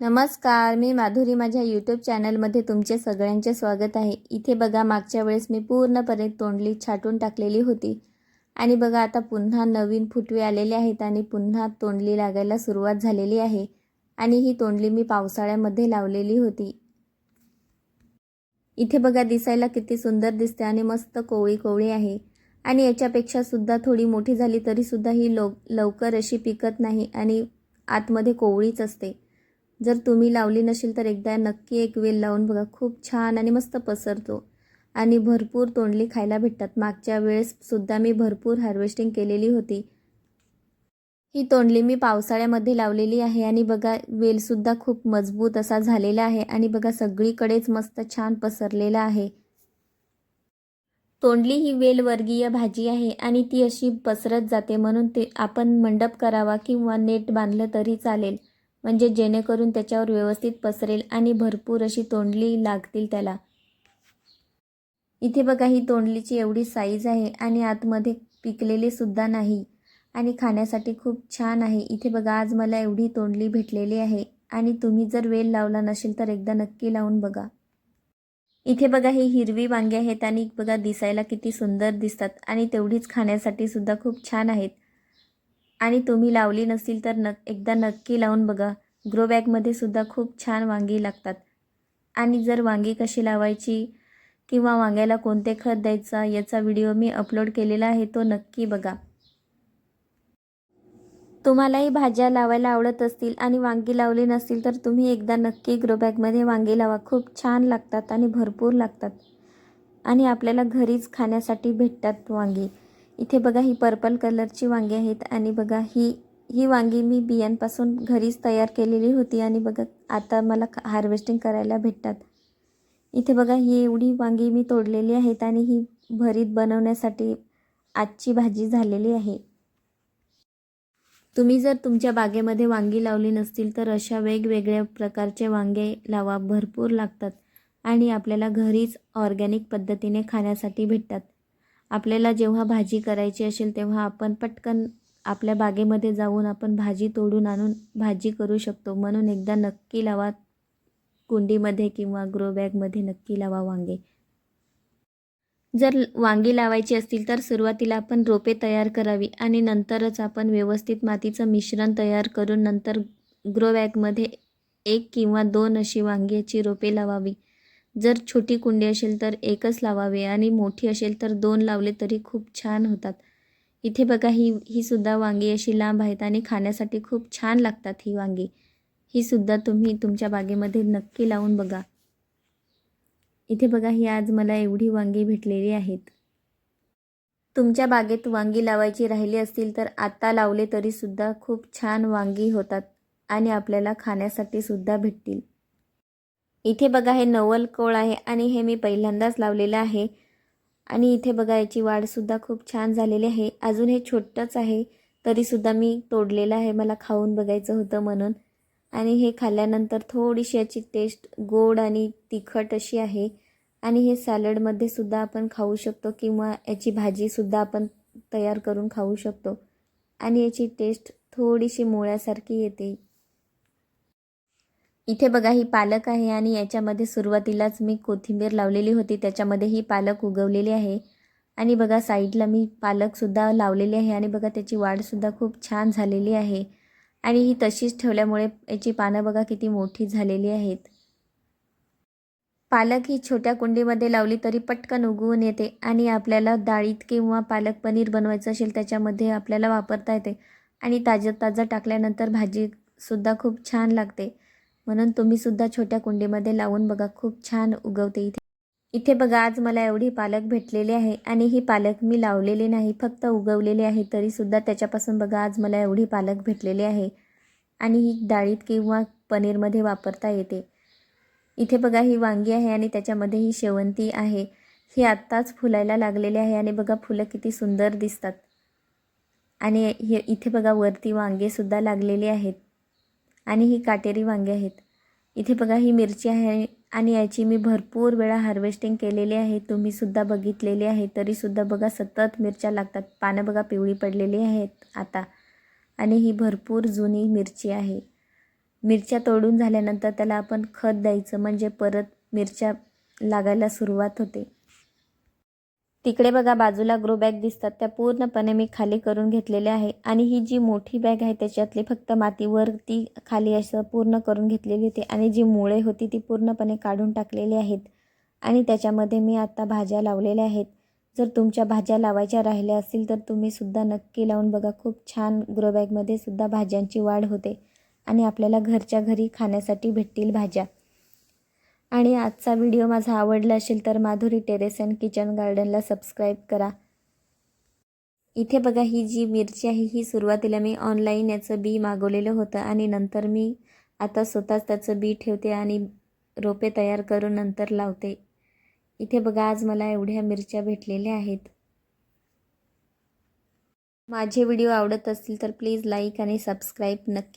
नमस्कार मी माधुरी. माझ्या यूट्यूब चॅनलमध्ये तुमचे सगळ्यांचे स्वागत आहे. इथे बघा मागच्या वेळेस मी पूर्णपणे तोंडली छाटून टाकलेली होती. आणि बघा आता पुन्हा नवीन फुटवे आलेले आहेत आणि पुन्हा तोंडली लागायला सुरुवात झालेली आहे. आणि ही तोंडली मी पावसाळ्यामध्ये लावलेली होती. इथे बघा दिसायला किती सुंदर दिसते आणि मस्त कोवळी कोवळी आहे. आणि याच्यापेक्षा सुद्धा थोडी मोठी झाली तरीसुद्धा ही लव लवकर अशी पिकत नाही आणि आतमध्ये कोवळीच असते. जर तुम्ही लावली नसेल तर एकदा नक्की एक वेल लावून बघा. खूप छान आणि मस्त पसरतो. आणि भरपूर तोंडली खायला भेटतात. मागच्या वेळेससुद्धा मी भरपूर हार्वेस्टिंग केलेली होती. ही तोंडली मी पावसाळ्यामध्ये लावलेली आहे आणि बघा वेलसुद्धा खूप मजबूत असा झालेला आहे आणि बघा सगळीकडेच मस्त छान पसरलेला आहे. तोंडली ही वेलवर्गीय भाजी आहे आणि ती अशी पसरत जाते म्हणून ते आपण मंडप करावा किंवा नेट बांधलं तरी चालेल. म्हणजे जेणेकरून त्याच्यावर व्यवस्थित पसरेल आणि भरपूर अशी तोंडली लागतील त्याला. इथे बघा ही तोंडलीची एवढी साईज आहे आणि आतमध्ये पिकलेली सुद्धा नाही आणि खाण्यासाठी खूप छान आहे. इथे बघा आज मला एवढी तोंडली भेटलेली आहे आणि तुम्ही जर वेल लावला नसेल तर एकदा नक्की लावून बघा. इथे बघा ही हिरवी वांगी आहेत आणि बघा दिसायला किती सुंदर दिसतात आणि तेवढीच खाण्यासाठी सुद्धा खूप छान आहेत. आणि तुम्ही लावली नसतील तर न एकदा नक्की लावून बघा. ग्रो बॅगमध्ये सुद्धा खूप छान वांगी लागतात. आणि जर वांगी कशी लावायची किंवा वांग्याला कोणते खत द्यायचा याचा व्हिडिओ मी अपलोड केलेला आहे तो नक्की बघा. तुम्हालाही भाज्या लावायला आवडत असतील आणि वांगी लावली नसतील तर तुम्ही एकदा नक्की ग्रो बॅगमध्ये वांगी लावा. खूप छान लागतात आणि भरपूर लागतात. आणि आपल्याला घरीच खाण्यासाठी भेटतात वांगी. इथे बघा ही पर्पल कलरची वांगी आहेत आणि बघा ही ही वांगी मी बियांपासून घरीच तयार केलेली होती आणि बघा आता मला हार्वेस्टिंग करायला भेटतात. इथे बघा ही एवढी वांगी मी तोडलेली आहेत आणि ही भरीत बनवण्यासाठी आजची भाजी झालेली आहे. तुम्ही जर तुमच्या बागेमध्ये वांगी लावली नसतील तर अशा वेगवेगळ्या प्रकारचे वांगे लावा भरपूर लागतात आणि आपल्याला घरीच ऑर्गॅनिक पद्धतीने खाण्यासाठी भेटतात. आपल्याला जेव्हा भाजी करायची असेल तेव्हा आपण पटकन आपल्या बागेमध्ये जाऊन आपण भाजी तोडून आणून भाजी करू शकतो. म्हणून एकदा नक्की लावा कुंडीमध्ये किंवा ग्रो बॅगमध्ये नक्की लावा वांगे. जर वांगी लावायची असतील तर सुरुवातीला आपण रोपे तयार करावी आणि नंतरच आपण व्यवस्थित मातीचं मिश्रण तयार करून नंतर ग्रो बॅगमध्ये एक किंवा दोन अशी वांग्याची रोपे लावावी. जर छोटी कुंडी असेल तर एकच लावावे आणि मोठी असेल तर दोन लावले तरी खूप छान होतात. इथे बघा ही ही सुद्धा वांगी अशी लांब आहेत आणि खाण्यासाठी खूप छान लागतात ही वांगी. ही सुद्धा तुम्ही तुमच्या बागेमध्ये नक्की लावून बघा. इथे बघा ही आज मला एवढी वांगी भेटलेली आहेत. तुमच्या बागेत वांगी लावायची राहिली असतील तर आत्ता लावले तरीसुद्धा खूप छान वांगी होतात आणि आपल्याला खाण्यासाठी सुद्धा भेटतील. इथे बघा हे नवल कोळ आहे आणि हे मी पहिल्यांदाच लावलेलं आहे. आणि इथे बघा याची वाढसुद्धा खूप छान झालेली आहे. अजून हे छोटंच आहे तरीसुद्धा मी तोडलेलं आहे. मला खाऊन बघायचं होतं म्हणून. आणि हे खाल्ल्यानंतर थोडीशी याची टेस्ट गोड आणि तिखट अशी आहे. आणि हे सॅलडमध्ये सुद्धा आपण खाऊ शकतो किंवा याची भाजीसुद्धा आपण तयार करून खाऊ शकतो. आणि याची टेस्ट थोडीशी मुळ्यासारखी येते. इथे बघा ही पालक आहे आणि याच्यामध्ये सुरुवातीलाच मी कोथिंबीर लावलेली होती. त्याच्यामध्ये ही पालक उगवलेली आहे. आणि बघा साईडला मी पालकसुद्धा लावलेली आहे आणि बघा त्याची वाढसुद्धा खूप छान झालेली आहे. आणि ही तशीच ठेवल्यामुळे याची पानं बघा किती मोठी झालेली आहेत. पालक ही छोट्या कुंडीमध्ये लावली तरी पटकन उगवून येते आणि आपल्याला डाळीत किंवा पालक पनीर बनवायचं असेल त्याच्यामध्ये आपल्याला वापरता येते. आणि ताजं ताजं टाकल्यानंतर भाजीसुद्धा खूप छान लागते. म्हणून तुम्हीसुद्धा छोट्या कुंडीमध्ये लावून बघा. खूप छान उगवते इथे. इथे बघा आज मला एवढी पालक भेटलेली आहे आणि ही पालक मी लावलेली नाही फक्त उगवलेली आहे. तरीसुद्धा त्याच्यापासून बघा आज मला एवढी पालक भेटलेली आहे आणि ही डाळीत किंवा पनीरमध्ये वापरता येते. इथे बघा ही वांगी आहे आणि त्याच्यामध्ये ही शेवंती आहे. ही आत्ताच फुलायला लागलेली आहे आणि बघा फुलं किती सुंदर दिसतात. आणि हे इथे बघा वरती वांगेसुद्धा लागलेली आहेत. आणि ही काटेरी वांगे आहेत. इथे बघा ही मिरची आहे आणि याची मी भरपूर वेळा हार्वेस्टिंग केलेली आहे. तुम्हीसुद्धा बघितलेली आहे. तरीसुद्धा बघा सतत मिरच्या लागतात. पानं बघा पिवळी पडलेली आहेत आता. आणि ही भरपूर जुनी मिरची आहे. मिरच्या तोडून झाल्यानंतर त्याला आपण खत द्यायचं. म्हणजे परत मिरच्या लागायला सुरुवात होते. तिकडे बघा बाजूला ग्रो बॅग दिसतात त्या पूर्णपणे मी खाली करून घेतलेल्या आहे. आणि ही जी मोठी बॅग आहे त्याच्यातली फक्त मातीवर ती खाली असं पूर्ण करून घेतलेली होती आणि जी मुळे होती ती पूर्णपणे काढून टाकलेली आहेत. आणि त्याच्यामध्ये मी आत्ता भाज्या लावलेल्या आहेत. जर तुमच्या भाज्या लावायच्या राहिल्या असतील तर तुम्ही सुद्धा नक्की लावून बघा. खूप छान ग्रो बॅगमध्ये सुद्धा भाज्यांची वाढ होते. आणि आपल्याला घरच्या घरी खाण्यासाठी भेटतील भाज्या. आणि आजचा व्हिडिओ माझा आवडला असेल तर माधुरी टेरेस अँड किचन गार्डनला सबस्क्राईब करा. इथे बघा ही जी मिरची आहे ही सुरुवातीला मी ऑनलाईन याचं बी मागवलेलं होतं आणि नंतर मी आता स्वतःच त्याचं बी ठेवते आणि रोपे तयार करून नंतर लावते. इथे बघा आज मला एवढ्या मिरच्या भेटलेल्या आहेत. माझे व्हिडिओ आवडत असतील तर प्लीज लाईक आणि सबस्क्राईब नक्की